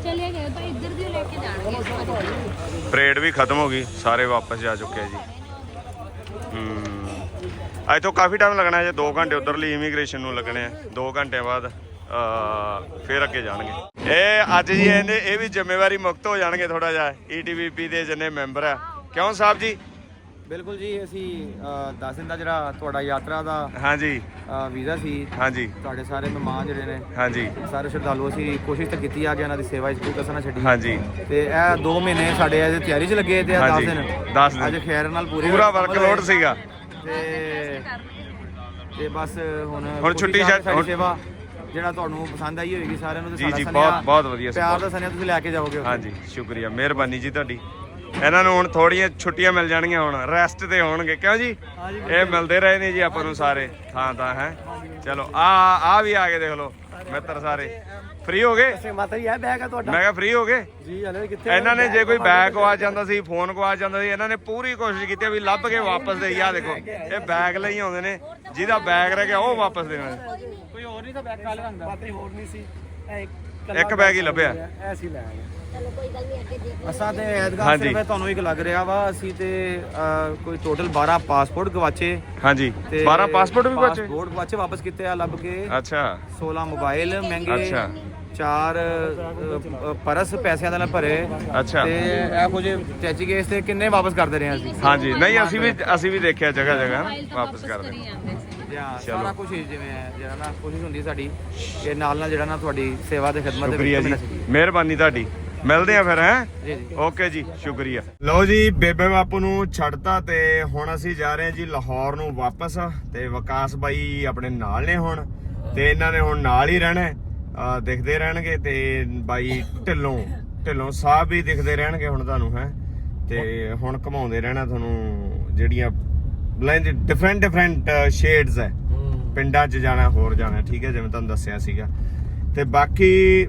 ਚਲੇ ਗਏ ਤਾਂ ਇੱਧਰ ਦੀ ਲੈ ਕੇ ਜਾਣਗੇ ਇਸ ਵਾਰੀ ਪਰੇਡ ਵੀ ਖਤਮ ਹੋ ਗਈ ਸਾਰੇ ਵਾਪਸ ਜਾ ਚੁੱਕੇ ਆ ਜੀ। ਹੂੰ। ਅੱਜ ਤੋਂ ਕਾਫੀ ਟਾਈਮ ਲੱਗਣਾ ਹੈ ਜੇ 2 ਘੰਟੇ ਉਧਰਲੀ ਇਮੀਗ੍ਰੇਸ਼ਨ ਨੂੰ ਲੱਗਣੇ ਆ। 2 ਘੰਟੇ ਬਾਅਦ ਫਿਰ ਅੱਗੇ ਜਾਣਗੇ। ਇਹ ਅੱਜ ਜੀ ਇਹਨੇ ਇਹ ਵੀ ਜ਼ਿੰਮੇਵਾਰੀ ਮੁਕਤ ਹੋ ਜਾਣਗੇ ਥੋੜਾ ਜਿਹਾ। ਈਟੀਵੀਪੀ ਦੇ ਜਿੰਨੇ ਮੈਂਬਰ ਆ। ਕਿਉਂ ਸਾਹਿਬ ਜੀ? ਬਿਲਕੁਲ ਜੀ ਅਸੀਂ 10 ਦਿਨ ਦਾ ਜਿਹੜਾ ਤੁਹਾਡਾ ਯਾਤਰਾ ਦਾ ਹਾਂਜੀ। ਵੀਜ਼ਾ ਸੀ। ਹਾਂਜੀ। ਤੁਹਾਡੇ ਸਾਰੇ ਮਹਿਮਾਨ ਜਿਹੜੇ ਨੇ ਹਾਂਜੀ। ਸਾਰੇ ਸ਼ਰਧਾਲੂ ਅਸੀਂ ਕੋਸ਼ਿਸ਼ ਤਾਂ ਕੀਤੀ ਆ ਕਿ ਇਹਨਾਂ ਦੀ ਸੇਵਾ ਵਿੱਚ ਕੋਈ ਕਸਰ ਛੱਡੀ। ਹਾਂਜੀ। ਤੇ ਇਹ 2 ਮਹੀਨੇ ਸਾਡੇ ਇਹਦੇ ਤਿਆਰੀ 'ਚ ਲੱਗੇ ਤੇ ਇਹ 10 ਹਾਂਜੀ, ਦਿਨ। 10 ਦਿਨ। ਅੱਜ ਖੈਰ ਨਾਲ ਪੂਰੇ ਪੂਰਾ ਵਰਕਲੋਡ। ਸੀਗਾ। ਤੇ ਤੇ ਬਸ ਹੁਣ ਹੁਣ ਛੁੱਟੀ ਸਾਡੀ ਸੇਵਾ ਜਿਹੜਾ ਤੁਹਾਨੂੰ ਪਸੰਦ ਆਈ ਹੋਏਗੀ ਸਾਰਿਆਂ ਨੂੰ ਤੇ ਜੀ, ਸਾਡਾ ਜੀ, ਸੁਨੇਹਾ, ਬਹੁਤ- ਬਹੁਤ ਵਧੀਆ ਪਿਆਰ। ਦਾ ਸੁਨੇਹਾ ਤੁਸੀਂ ਲੈ ਕੇ ਜਾਓਗੇ। ਹਾਂਜੀ ਸ਼ੁਕਰੀਆ। ਮਿਹਰਬਾਨੀ ਜੀ ਤੁਹਾਡੀ। ਇਹਨਾਂ ਨੂੰ ਹੁਣ ਥੋੜੀਆਂ ਛੁੱਟੀਆਂ ਮਿਲ ਜਾਣਗੀਆਂ ਹੁਣ ਰੈਸਟ ਤੇ ਹੋਣਗੇ। ਕਿਉਂ ਜੀ? ਇਹ ਮਿਲਦੇ ਰਹੇ ਨੇ ਜੀ ਆਪਾਂ ਨੂੰ ਸਾਰੇ। ਥਾਂ ਥਾਂ ਹੈ। ਚਲੋ ਆ ਆ ਵੀ ਆ ਕੇ ਦੇਖ ਲਓ ਮਿੱਤਰ ਸਾਰੇ। ਫ੍ਰੀ ਹੋ ਗਏ? ਮਾਤਾ ਜੀ ਇਹ ਬੈਗ ਆ ਤੁਹਾਡਾ। ਮੈਂ ਕਿਹਾ ਫ੍ਰੀ ਹੋ ਗਏ? ਜੀ ਹਲੇ ਕਿੱਥੇ ਇਹਨਾਂ ਨੇ ਜੇ ਕੋਈ ਬੈਗ ਗਵਾ ਜਾਂਦਾ ਸੀ ਫੋਨ ਗਵਾ ਜਾਂਦਾ ਸੀ ਇਹਨਾਂ ਨੇ ਪੂਰੀ ਕੋਸ਼ਿਸ਼ ਕੀਤੀ ਆ ਵੀ ਲੱਭ ਕੇ ਵਾਪਸ ਦੇਈ ਆ ਦੇਖੋ ਇਹ ਬੈਗ ਲਈ ਆਉਂਦੇ ਨੇ ਜਿਹਦਾ ਬੈਗ ਰਹਿ ਗਿਆ ਉਹ ਵਾਪਸ ਦੇਣਾ ਕੋਈ ਹੋਰ ਨਹੀਂ ਤਾਂ ਬੈਗ ਕਾਲੇ ਰੰਗ ਦਾ? ਪਾਤਰੀ ਹੋਰ ਨਹੀਂ ਸੀ। ਇਹ ਇੱਕ ਬੈਗ ਹੀ ਲੱਭਿਆ। ਐਸੀ ਲੈ ਨਹੀਂ ਅਸਾਂ ਤੇ ਐਦਗਾਰ ਹਾਂਜੀ। ਸਿਰਫ ਤੁਹਾਨੂੰ ਇੱਕ ਲੱਗ ਰਿਹਾ ਵਾ ਅਸੀਂ ਤੇ ਅਹ, ਕੋਈ ਟੋਟਲ 12 ਪਾਸਪੋਰਟ ਗਵਾਚੇ। ਹਾਂਜੀ। ਤੇ 12 ਪਾਸਪੋਰਟ ਵੀ ਬਚੇ ਪਾਸਪੋਰਟ ਗਵਾਚੇ ਵਾਪਸ ਕੀਤੇ ਆ ਲੱਭ ਕੇ। ਅੱਛਾ। 16 ਮੋਬਾਈਲ ਮਹਿੰਗੇ ਅੱਛਾ। ਚਾਰ ਪਰਸ ਪੈਸਿਆਂ ਦੇ ਨਾਲ ਭਰੇ। ਅੱਛਾ। ਤੇ ਇਹੋ ਜਿਹੇ ਟੈਚੀ ਕੇਸ ਤੇ ਕਿੰਨੇ ਵਾਪਸ ਕਰਦੇ ਰਹੇ ਅਸੀਂ? ਹਾਂਜੀ। ਨਹੀਂ ਅਸੀਂ ਵੀ ਅਸੀਂ ਵੀ ਦੇਖਿਆ ਜਗ੍ਹਾ ਜਗ੍ਹਾ ਵਾਪਸ ਕਰ ਦੇ ਜਾਂ ਚਲੋ। ਸਾਰਾ ਕੁਝ ਜਿਵੇਂ ਹੈ, ਜਿਹੜਾ ਨਾ ਕੋਸ਼ਿਸ਼ ਹੁੰਦੀ ਸਾਡੀ ਕਿ ਨਾਲ ਨਾਲ ਜਿਹੜਾ ਨਾ ਤੁਹਾਡੀ ਸੇਵਾ ਤੇ ਖਿਦਮਤ ਦੇ ਸ਼ੁਕਰੀਆ ਵਿੱਚ ਜੀ ਮਿਹਰਬਾਨੀ ਤੁਹਾਡੀ। ਮਿਲਦੇ ਆ ਫਿਰ ਹੈ? ਓਕੇ ਜੀ ਸ਼ੁਕਰੀਆ। ਲਓ ਜੀ ਬੇਬੇ ਬਾਪੂ ਨੂੰ ਛੱਡਤਾ ਤੇ ਹੁਣ ਅਸੀਂ ਜਾ ਰਹੇ ਹਾਂ ਜੀ ਲਾਹੌਰ ਨੂੰ ਵਾਪਸ ਤੇ ਵਿਕਾਸ ਬਾਈ ਆਪਣੇ ਨਾਲ ਨੇ ਹੁਣ ਤੇ ਇਹਨਾਂ ਨੇ ਹੁਣ ਨਾਲ ਹੀ ਰਹਿਣਾ ਦਿਖਦੇ ਰਹਿਣਗੇ ਤੇ ਬਾਈ ਢਿੱਲੋਂ ਢਿੱਲੋਂ ਸਾਹਿਬ ਵੀ ਦਿਖਦੇ ਰਹਿਣਗੇ ਹੁਣ ਤੁਹਾਨੂੰ ਹੈ? ਤੇ ਹੁਣ ਘਮਾਉਂਦੇ ਰਹਿਣਾ ਤੁਹਾਨੂੰ ਜਿਹੜੀਆਂ ਬਲੈਂਡ ਡਿਫਰੈਂਟ ਡਿਫਰੈਂਟ ਸ਼ੇਡਸ ਹੈ। ਪਿੰਡਾਂ 'ਚ ਜਾਣਾ ਹੋਰ ਜਾਣਾ ਠੀਕ ਹੈ ਜਿਵੇਂ ਤੁਹਾਨੂੰ ਦੱਸਿਆ ਸੀਗਾ। ਤੇ ਬਾਕੀ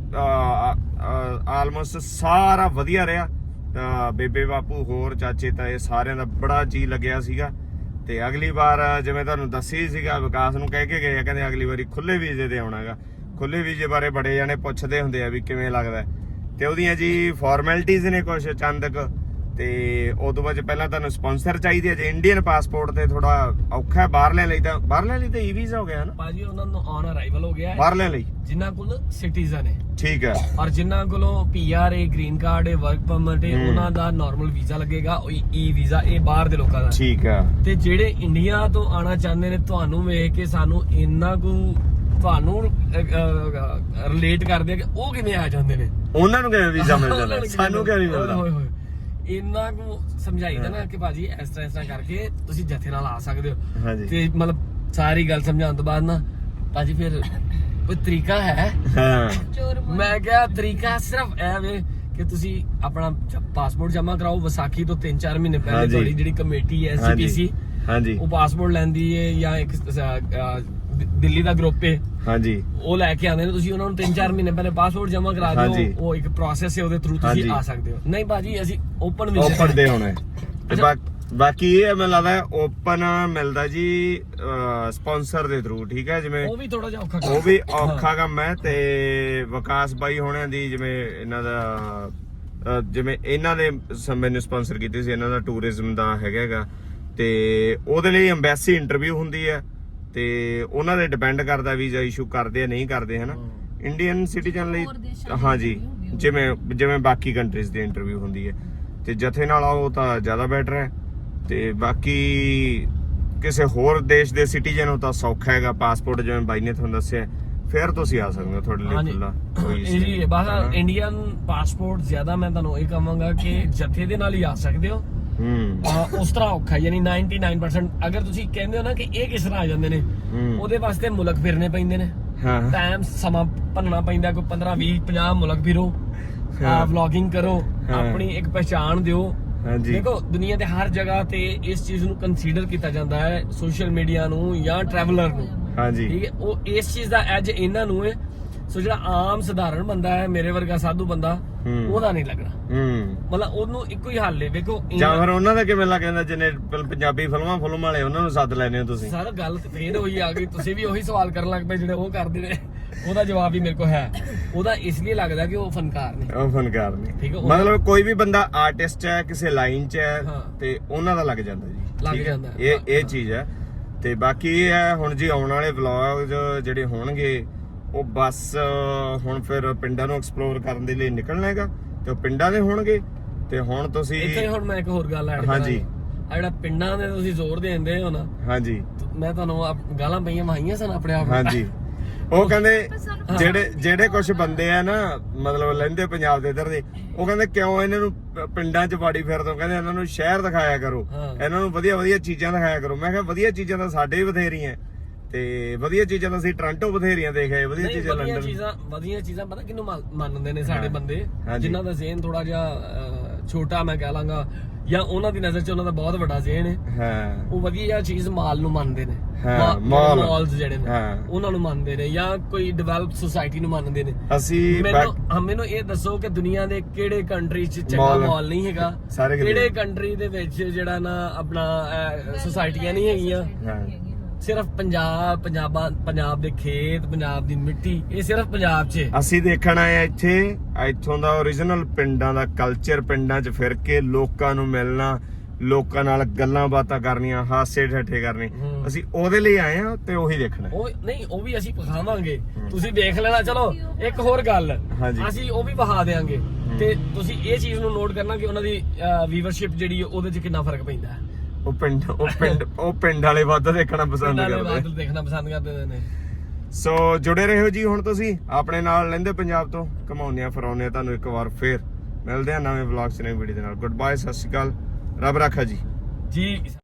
ਆਲਮੋਸਟ ਸਾਰਾ ਵਧੀਆ ਰਿਹਾ। ਬੇਬੇ ਬਾਪੂ, ਹੋਰ ਚਾਚੇ, ਤਾਏ ਸਾਰਿਆਂ ਦਾ ਬੜਾ ਜੀ ਲੱਗਿਆ ਸੀਗਾ। ਤੇ ਅਗਲੀ ਵਾਰ ਜਿਵੇਂ ਤੁਹਾਨੂੰ ਦੱਸੀ ਸੀਗਾ, ਵਿਕਾਸ ਨੂੰ ਕਹਿ ਕੇ ਗਏ ਆ, ਕਹਿੰਦੇ ਅਗਲੀ ਵਾਰੀ ਖੁੱਲੇ ਵੀਜ਼ੇ ਤੇ ਆਉਣਾਗਾ। ਖੁੱਲੇ ਵੀਜ਼ੇ ਬਾਰੇ ਬੜੇ ਜਾਣੇ ਪੁੱਛਦੇ ਹੁੰਦੇ ਆ ਵੀ ਕਿਵੇਂ ਲੱਗਦਾ। ਹੈ। ਤੇ ਉਹਦੀਆਂ ਜੀ ਫਾਰਮੈਲਿਟੀਆਂ ਨੇ ਕੁਝ ਚੰਦਕ? ਤੇ ਉਦੋਂ ਬਾਅਦ 'ਚ ਪਹਿਲਾਂ ਤੁਹਾਨੂੰ ਸਪਾਂਸਰ ਚਾਹੀਦੀ ਹੈ ਜੇ ਇੰਡੀਅਨ ਪਾਸਪੋਰਟ ਤੇ ਥੋੜਾ ਔਖਾ ਹੈ ਬਾਹਰਲੇ ਲਈ ਤਾਂ ਬਾਹਰਲੇ ਲਈ ਤਾਂ ਈ ਵੀਜ਼ਾ ਹੋ ਗਿਆ ਨਾ। ਭਾਜੀ ਉਹਨਾਂ ਨੂੰ ਔਨ ਅਰਾਈਵਲ ਹੋ ਗਿਆ ਹੈ। ਬਾਹਰਲੇ ਲਈ। ਜਿਨ੍ਹਾਂ ਕੋਲ ਸਿਟੀਜ਼ਨ ਹੈ। ਠੀਕ ਹੈ। ਔਰ ਜਿਨ੍ਹਾਂ ਕੋਲੋਂ ਪੀਆਰ ਹੈ ਗ੍ਰੀਨ ਕਾਰਡ ਹੈ ਵਰਕ ਪਰਮਿਟ ਹੈ। ਉਹਨਾਂ ਦਾ ਨਾਰਮਲ ਵੀਜ਼ਾ ਲੱਗੇਗਾ ਉਹ ਈ ਵੀਜ਼ਾ ਇਹ ਬਾਹਰ ਦੇ ਲੋਕਾਂ ਦਾ। ਠੀਕ ਹੈ। ਤੇ ਜਿਹੜੇ ਇੰਡੀਆ ਤੋਂ ਆਣਾ ਚਾਹੁੰਦੇ ਨੇ ਤੁਹਾਨੂੰ ਵੇਖ ਕੇ ਸਾਨੂੰ ਇੰਨਾ ਕੁ ਤੁਹਾਨੂੰ ਰਿਲੇਟ ਕਰਦੇ ਆ ਕਿ ਉਹ ਕਿਵੇਂ ਆ ਜਾਂਦੇ ਨੇ। ਉਹਨਾਂ ਨੂੰ ਕਿਵੇਂ ਵੀਜ਼ਾ ਮਿਲ ਜਾਂਦਾ? ਸਾਨੂੰ ਕਿਵੇਂ ਮਿਲਦਾ? ਹੋਏ ਹੋਏ। ਇੰਨਾ ਕੁ ਸਮਝਾਈਦਾ ਨਾ ਕਿ ਭਾਜੀ ਇਸ ਤਰ੍ਹਾਂ ਇਸ ਤਰ੍ਹਾਂ ਕਰਕੇ ਤੁਸੀਂ ਜਥੇ ਨਾਲ ਆ ਸਕਦੇ ਹੋ। ਹਾਂਜੀ। ਤੇ ਮਤਲਬ ਸਾਰੀ ਗੱਲ ਸਮਝਾਉਣ ਤੋਂ ਬਾਅਦ ਨਾ ਭਾਜੀ ਫਿਰ ਕੋਈ ਤਰੀਕਾ ਹੈ? ਹਾਂ। ਮੈਂ ਕਿਹਾ ਤਰੀਕਾ ਸਿਰਫ ਇਹ ਵੇ ਕਿ ਤੁਸੀਂ ਆਪਣਾ ਪਾਸਪੋਰਟ ਜਮ੍ਹਾਂ ਕਰਾਓ ਵਿਸਾਖੀ ਤੋਂ 3-4 ਮਹੀਨੇ ਪਹਿਲੇ ਹਾਂਜੀ। ਤੁਹਾਡੀ ਜਿਹੜੀ ਕਮੇਟੀ ਹੈ ਹਾਂਜੀ। ਹਾਂਜੀ। ਉਹ ਪਾਸਪੋਰਟ ਲੈਂਦੀ ਹੈ ਜਾਂ ਇੱਕ ਦਿੱਲੀ ਦਾ ਗਰੁੱਪ ਹੈ ਹਾਂਜੀ। ਉਹ ਲੈ ਕੇ ਆਉਂਦੇ ਨੇ ਤੁਸੀਂ ਉਹਨਾਂ ਨੂੰ 3-4 ਮਹੀਨੇ ਪਹਿਲੇ ਪਾਸਪੋਰਟ ਜਮ੍ਹਾਂ ਕਰਾ ਹਾਂਜੀ। ਦਿਓ ਉਹ ਇੱਕ ਪ੍ਰੋਸੈਸ ਹੈ ਉਹਦੇ ਥਰੂ ਹਾਂਜੀ। ਤੁਸੀਂ ਆ ਸਕਦੇ ਹੋ। ਨਹੀਂ ਭਾਜੀ ਅਸੀਂ ਓਪਨ ਵੀ ਓਪਨ ਦੇ ਹੋਣੇ। ਤੇ ਅੱਛਾ। ਬਾਕੀ ਇਹ ਮੈਨੂੰ ਲੱਗਦਾ ਓਪਨ ਮਿਲਦਾ ਜੀ ਸਪਾਂਸਰ ਦੇ ਥਰੂ ਠੀਕ ਹੈ? ਜਿਵੇਂ ਉਹ ਵੀ ਥੋੜਾ ਜਿਹਾ ਔਖਾ ਉਹ ਵੀ ਔਖਾ ਕੰਮ ਹੈ ਤੇ ਵਿਕਾਸ ਬਾਈ ਹੋਣਿਆਂ ਦੀ ਜਿਵੇਂ ਇਹਨਾਂ ਦਾ ਅਹ, ਜਿਵੇਂ ਇਹਨਾਂ ਨੇ ਸ- ਮੈਨੂੰ ਸਪਾਂਸਰ ਕੀਤੀ ਸੀ ਇਹਨਾਂ ਦਾ ਟੂਰਿਜ਼ਮ ਦਾ ਹੈਗਾ ਹੈਗਾ। ਤੇ ਉਹਦੇ ਲਈ ਐਮਬੈਸੀ ਇੰਟਰਵਿਊ ਹੁੰਦੀ ਹੈ। ਤੇ ਉਹਨਾਂ ਦੇ ਡਿਪੈਂਡ ਕਰਦਾ ਵੀਜ਼ਾ ਇਸ਼ੂ ਕਰਦੇ ਆ ਨਹੀਂ ਕਰਦੇ ਹਨਾ? ਇੰਡੀਅਨ ਸਿਟੀਜ਼ਨ ਲਈ ਹਾਂਜੀ ਜਿਵੇਂ ਜਿਵੇਂ ਬਾਕੀ ਕੰਟਰੀਜ਼ ਦੀ ਇੰਟਰਵਿਊ ਹੁੰਦੀ ਹੈ। ਤੇ ਜਥੇ ਨਾਲ ਆਓ ਤਾਂ ਜ਼ਿਆਦਾ ਬੈਟਰ ਹੈ। ਤੇ ਬਾਕੀ ਕਿਸੇ ਹੋਰ ਦੇਸ਼ ਦੇ ਸਿਟੀਜ਼ਨ ਹੋ ਤਾਂ ਸੌਖਾ ਹੈਗਾ। ਪਾਸਪੋਰਟ ਜਿਵੇਂ ਬਾਈ ਨੇ ਤੁਹਾਨੂੰ ਦੱਸਿਆ ਫਿਰ ਤੁਸੀਂ ਆ ਸਕਦੇ ਹੋ ਤੁਹਾਡੇ ਲਈ ਹਾਂਜੀ। ਖੁੱਲਾ ਇਹ ਜੀ ਬਸ ਇੰਡੀਅਨ ਪਾਸਪੋਰਟ ਜ਼ਿਆਦਾ ਮੈਂ ਤੁਹਾਨੂੰ ਇਹ ਕਹਾਂਗਾ ਕਿ ਜਥੇ ਦੇ ਨਾਲ ਹੀ ਆ ਸਕਦੇ ਹੋ। ਹੂੰ। ਉਸ ਤਰ੍ਹਾਂ ਔਖਾ ਯਾਨੀ 99% ਅਗਰ ਤੁਸੀਂ ਕਹਿੰਦੇ ਹੋ ਨਾ ਕਿ ਇਹ ਕਿਸ ਤਰ੍ਹਾਂ ਆ ਜਾਂਦੇ ਨੇ ਹੂੰ। ਉਹਦੇ ਵਾਸਤੇ ਮੁਲਕ ਫਿਰਨੇ ਪੈਂਦੇ ਨੇ। ਹਾਂ। ਟਾਈਮ ਸਮਾਂ ਭੰਨਣਾ ਪੈਂਦਾ ਕੋਈ 15 20 50 ਮੁਲਕ ਫਿਰੋ। ਆ ਹਾਂ। ਵਲੌਗਿੰਗ ਕਰੋ ਹਾਂ। ਆਪਣੀ ਇੱਕ ਪਛਾਣ ਦਿਓ। ਹਾਂਜੀ। ਦੇਖੋ ਦੁਨੀਆ ਦੇ ਹਰ ਜਗ੍ਹਾ ਤੇ ਇਸ ਚੀਜ਼ ਨੂੰ ਕੰਸੀਡਰ ਕੀਤਾ ਜਾਂਦਾ ਹੈ ਸੋਸ਼ਲ ਮੀਡੀਆ ਨੂੰ ਜਾਂ ਟਰੈਵਲਰ ਨੂੰ। ਹਾਂਜੀ। ਠੀਕ ਹੈ ਉਹ ਇਸ ਚੀਜ਼ ਦਾ ਐਜ ਇਹਨਾਂ ਨੂੰ ਹੈ। ਸੋ ਜਿਹੜਾ ਆਮ ਸਧਾਰਨ ਬੰਦਾ ਹੈ ਮੇਰੇ ਵਰਗਾ ਸਾਧੂ ਬੰਦਾ ਹੂੰ। ਉਹਦਾ ਨਹੀਂ ਲੱਗਣਾ। ਹੂੰ। ਮਤਲਬ ਉਹਨੂੰ ਇੱਕੋ ਹੀ ਹੱਲ ਹੈ ਵੇਖੋ ਜਾਂ ਫਿਰ ਉਹਨਾਂ ਦਾ ਕਿਵੇਂ ਲੱਗ ਜਾਂਦਾ ਜਿਹਨੇ ਪ- ਪੰਜਾਬੀ ਫਿਲਮਾਂ ਫਿਲਮ ਵਾਲੇ ਉਹਨਾਂ ਨੂੰ ਸੱਦ ਲੈਨੇ ਹੋ ਤੁਸੀਂ। ਸਰ ਗੱਲ ਤੇ ਫੇਰ ਹੋਈ ਆ ਗਈ ਤੁਸੀਂ ਵੀ ਉਹੀ ਸਵਾਲ ਕਰਨ ਲੱਗ ਪਏ ਜਿਹੜੇ ਉਹ ਕਰਦੇ ਨੇ। ਉਹਦਾ ਜਵਾਬ ਵੀ ਮੇਰੇ ਕੋਲ ਹੈ। ਉਹਦਾ ਇਸ ਲਈ ਲੱਗਦਾ ਕਿ ਉਹ ਫਨਕਾਰ ਨੇ। ਉਹ ਫਨਕਾਰ ਨੇ। ਠੀਕ ਹੈ, ਉਹ- ਮਤਲਬ ਕੋਈ ਵੀ ਬੰਦਾ ਆਰਟਿਸਟ ਹੈ ਕਿਸੇ ਲਾਈਨ 'ਚ ਹੈ ਹਾਂ। ਤੇ ਉਹਨਾਂ ਦਾ ਲੱਗ ਜਾਂਦਾ ਜੀ। ਲੱਗ ਠੀਕ ਹੈ? ਜਾਂਦਾ ਹੈ। ਇਹ ਇਹ ਚੀਜ਼ ਹੈ। ਤੇ ਬਾਕੀ ਇਹ ਹੈ ਹੁਣ ਜੀ ਆਉਣ ਵਾਲੇ ਵਲੌਗਸ ਜਿਹੜੇ ਹੋਣਗੇ ਉਹ ਬਸ ਹੁਣ ਫਿਰ ਪਿੰਡਾਂ ਨੂੰ ਐਕਸਪਲੋਰ ਕਰਨ ਦੇ ਲਈ ਨਿਕਲਣਾ ਹੈਗਾ। ਤੇ ਉਹ ਪਿੰਡਾਂ ਦੇ ਹੋਣਗੇ। ਤੇ ਹੁਣ ਤੁਸੀਂ ਇੱਥੇ ਹੁਣ ਮੈਂ ਇੱਕ ਹੋਰ ਗੱਲ ਐਡ ਹਾਂਜੀ। ਆ ਜਿਹੜਾ ਪਿੰਡਾਂ ਦੇ ਤੁਸੀਂ ਜ਼ੋਰ ਦੇਂਦੇ ਹੋ ਨਾ। ਹਾਂਜੀ। ਮੈਂ ਤੁਹਾਨੂੰ ਗਾਲਾਂ ਪਈਆਂ ਮਾਈਆਂ ਸਨ ਆਪਣੇ ਆਪ। ਹਾਂਜੀ। ਉਹ ਕਹਿੰਦੇ ਜਿਹੜੇ ਜਿਹੜੇ ਕੁਝ ਬੰਦੇ ਆ ਨਾ ਮਤਲਬ ਲੈਂਦੇ ਪੰਜਾਬ ਦੇ ਇਧਰ ਦੇ ਉਹ ਕਹਿੰਦੇ ਕਿਉਂ ਇਹਨਾਂ ਨੂੰ ਪਿੰਡਾਂ 'ਚ ਬਾੜੀ ਫਿਰਦੇ ਹੋ? ਕਹਿੰਦੇ ਇਹਨਾਂ ਨੂੰ ਸ਼ਹਿਰ ਦਿਖਾਇਆ ਕਰੋ। ਇਹਨਾਂ ਨੂੰ ਵਧੀਆ ਵਧੀਆ ਚੀਜ਼ਾਂ ਦਿਖਾਇਆ ਕਰੋ। ਮੈਂ ਕਿਹਾ ਵਧੀਆ ਚੀਜ਼ਾਂ ਤਾਂ ਸਾਡੇ ਵੀ ਬਥੇਰੀਆਂ। ਤੇ ਵਧੀਆ ਚੀਜ਼ਾਂ ਤਾਂ ਅਸੀਂ ਟ੍ਰਾਂਟੋ ਬਥੇਰੀਆਂ ਦੇਖੇ ਵਧੀਆ ਨਹੀਂ ਚੀਜ਼ਾਂ ਵਧੀਆ ਲੰਡਨ ਚੀਜ਼ਾਂ ਵਧੀਆ ਚੀਜ਼ਾਂ ਪਤਾ ਕਿਹਨੂੰ ਮੰਨ- ਮੰਨਦੇ ਨੇ ਸਾਡੇ ਹਾਂ। ਬੰਦੇ ਹਾਂਜੀ। ਜਿਨ੍ਹਾਂ ਦਾ ਜ਼ੇਨ ਥੋੜਾ ਜਿਹਾ ਅਹ, ਛੋਟਾ ਮੈਂ ਕਹਿ ਲਾਂਗਾ ਜਾਂ ਉਹਨਾਂ ਦੀ ਨਜ਼ਰ 'ਚ ਉਹਨਾਂ ਦਾ ਬਹੁਤ ਵੱਡਾ ਜ਼ੇਨ ਹੈ ਹਾਂ ਉਹ ਵਧੀਆ ਚੀਜ਼ ਮਾਲ ਨੂੰ ਮੰਨਦੇ ਨੇ ਹਾਂ, ਮਾਲ। ਮਾਲਸ ਜਿਹੜੇ ਨੇ ਹਾਂ। ਉਹਨਾਂ ਨੂੰ ਮੰਨਦੇ ਨੇ ਜਾਂ ਕੋਈ ਡਿਵੈਲਪ ਸੁਸਾਇਟੀ ਨੂੰ ਮੰਨਦੇ ਨੇ ਅਸੀਂ ਮੈਨੂੰ ਹਾਂ, ਮੈਨੂੰ ਇਹ ਦੱਸੋ ਕਿ ਦੁਨੀਆ ਦੇ ਕਿਹੜੇ ਕੰਟਰੀ 'ਚ ਚੰਗਾ ਮਾਲ। ਮਾਲ ਨਹੀਂ ਹੈਗਾ ਸਾਰੇ ਕਿਤੇ। ਕਿਹੜੇ ਕੰਟਰੀ ਦੇ ਵਿੱਚ ਜਿਹੜਾ ਨਾ ਆਪਣਾ ਸੁਸਾਇਟੀਆਂ ਨਹੀਂ ਹੈਗੀਆਂ ਹਾਂ ਸਿਰਫ ਪੰਜਾਬ ਪੰਜਾਬਾਂ ਪੰਜਾਬ ਦੇ ਖੇਤ ਪੰਜਾਬ ਦੀ ਮਿੱਟੀ ਇਹ ਸਿਰਫ ਪੰਜਾਬ 'ਚ ਹੈ। ਅਸੀਂ ਦੇਖਣ ਆਏ ਆ ਇੱਥੇ ਇੱਥੋਂ ਦਾ origignal ਪਿੰਡਾਂ ਦਾ ਕਲਚਰ ਪਿੰਡਾਂ 'ਚ ਫਿਰ ਕੇ ਲੋਕਾਂ ਨੂੰ ਮਿਲਣਾ ਲੋਕਾਂ ਨਾਲ ਗੱਲਾਂ ਬਾਤਾਂ ਕਰਨੀਆਂ ਹਾਸੇ ਠੱਠੇ ਕਰਨੇ। ਹੂੰ। ਅਸੀਂ ਉਹਦੇ ਲਈ ਆਏ ਆ ਤੇ ਉਹੀ ਦੇਖਣਾ ਉਹ ਨਹੀਂ ਉਹ ਵੀ ਅਸੀਂ ਵਿਖਾਵਾਂਗੇ। ਤੁਸੀਂ ਦੇਖ ਲੈਣਾ ਚਲੋ ਇੱਕ ਹੋਰ ਗੱਲ। ਹਾਂਜੀ। ਅਸੀਂ ਉਹ ਵੀ ਵਿਖਾ ਦੇਾਂਗੇ ਤੇ ਤੁਸੀਂ ਇਹ ਚੀਜ਼ ਨੂੰ ਨੋਟ ਕਰਨਾ ਕਿ ਉਹਨਾਂ ਦੀ ਵੀਵਰਸ਼ਿਪ ਜਿਹੜੀ ਹੈ, ਉਹਦੇ 'ਚ ਕਿੰਨਾ ਫ਼ਰਕ ਪੈਂਦਾ ਹੈ। ਉਹ ਪਿੰਡ ਉਹ ਪਿੰਡ ਉਹ ਪਿੰਡ ਵਾਲੇ ਵੱਧ ਦੇਖਣਾ ਪਸੰਦ ਪਿੰਡਾਂ ਦੇ ਕਰਦੇ। ਬਾਦਲ ਦੇਖਣਾ ਪਸੰਦ ਕਰਦੇ ਨੇ। ਸੋ ਜੁੜੇ ਰਹੋ ਜੀ ਹੁਣ ਤੁਸੀਂ ਆਪਣੇ ਨਾਲ ਲੈਂਦੇ ਪੰਜਾਬ ਤੋਂ। ਕਮਾਉਂਦੇ ਆ ਫਰਾਉਂਦੇ ਆ ਤੁਹਾਨੂੰ ਇੱਕ ਵਾਰ ਫੇਰ ਮਿਲਦੇ ਆ ਨਵੇਂ ਵਲੌਗ 'ਚ ਨਵੀਂ ਵੀਡੀਓ ਦੇ ਨਾਲ। ਗੁੱਡ ਬਾਏ ਸਤਿ ਸ਼੍ਰੀ ਅਕਾਲ। ਰੱਬ ਰਾਖਾ ਜੀ। ਜੀ।